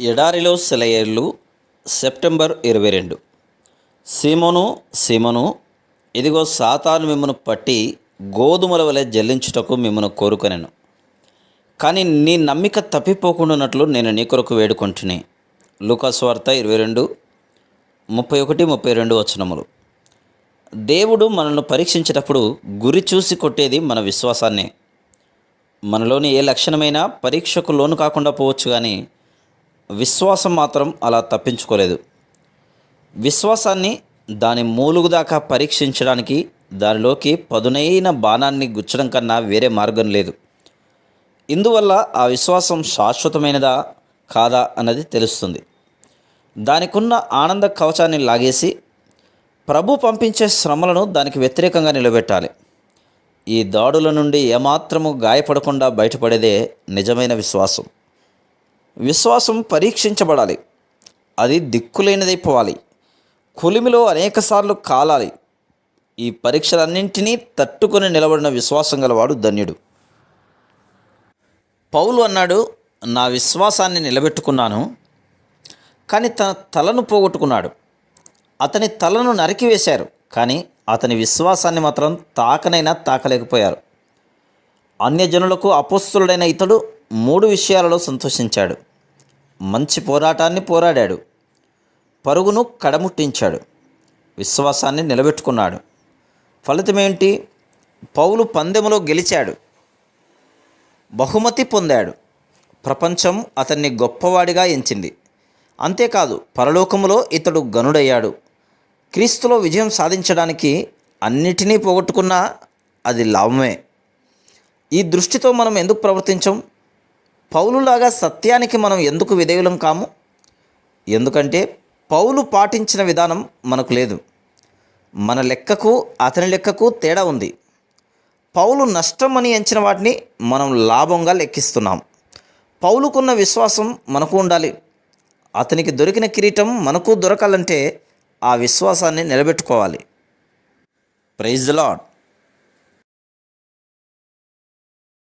ఎడారిలో సెలయేర్లు సెప్టెంబర్ ఇరవై రెండు. సీమోను సీమోను ఇదిగో సాతాను మిమ్మను పట్టి గోధుమల వలె జల్లించుటకు మిమ్మను కోరుకొనెను. కానీ నీ నమ్మిక తప్పిపోకుండానట్లు నేను నీ కొరకు వేడుకుంటుని. లూకాస్ వార్త ఇరవై రెండు ముప్పై ఒకటి ముప్పై రెండు వచనములు. దేవుడు మనల్ని పరీక్షించేటప్పుడు గురి చూసి కొట్టేది మన విశ్వాసాన్నే. మనలోని ఏ లక్షణమైనా పరీక్షకు లోను కాకుండా పోవచ్చు కానీ విశ్వాసం మాత్రం అలా తప్పించుకోలేదు. విశ్వాసాన్ని దాని మూలుగు దాకా పరీక్షించడానికి దానిలోకి పదునైన బాణాన్ని గుచ్చడం కన్నా వేరే మార్గం లేదు. ఇందువల్ల ఆ విశ్వాసం శాశ్వతమైనదా కాదా అన్నది తెలుస్తుంది. దానికున్న ఆనంద కవచాన్ని లాగేసి ప్రభు పంపించే శ్రమలను దానికి వ్యతిరేకంగా నిలబెట్టాలి. ఈ దాడుల నుండి ఏమాత్రము గాయపడకుండా బయటపడేదే నిజమైన విశ్వాసం. విశ్వాసం పరీక్షించబడాలి. అది దిక్కులేనిదైపోవాలి కొలిమిలో అనేకసార్లు కాలాలి. ఈ పరీక్షలన్నింటినీ తట్టుకొని నిలబడిన విశ్వాసం గలవాడు ధన్యుడు. పౌలు అన్నాడు నా విశ్వాసాన్ని నిలబెట్టుకున్నాను కానీ తన తలను పోగొట్టుకున్నాడు. అతని తలను నరికివేశారు కానీ అతని విశ్వాసాన్ని మాత్రం తాకనైనా తాకలేకపోయారు. అన్యజనులకు అపోస్తులుడైన ఇతడు మూడు విషయాలలో సంతోషించాడు. మంచి పోరాటాన్ని పోరాడాడు. పరుగును కడముట్టించాడు. విశ్వాసాన్ని నిలబెట్టుకున్నాడు. ఫలితమేంటి పౌలు పందెములో గెలిచాడు. బహుమతి పొందాడు. ప్రపంచం అతన్ని గొప్పవాడిగా ఎంచింది. అంతేకాదు పరలోకములో ఇతడు గనుడయ్యాడు క్రీస్తులో విజయం సాధించడానికి అన్నిటినీ పోగొట్టుకున్నా అది లాభమే. ఈ దృష్టితో మనం ఎందుకు ప్రవర్తించాం? పౌలులాగా సత్యానికి మనం ఎందుకు విధేయులం కాము? ఎందుకంటే పౌలు పాటించిన విధానం మనకు లేదు. మన లెక్కకు అతని లెక్కకు తేడా ఉంది. పౌలు నష్టం అని ఎంచిన వాటిని మనం లాభంగా లెక్కిస్తున్నాం. పౌలుకున్న విశ్వాసం మనకు ఉండాలి. అతనికి దొరికిన కిరీటం మనకు దొరకాలంటే ఆ విశ్వాసాన్ని నిలబెట్టుకోవాలి. Praise the lord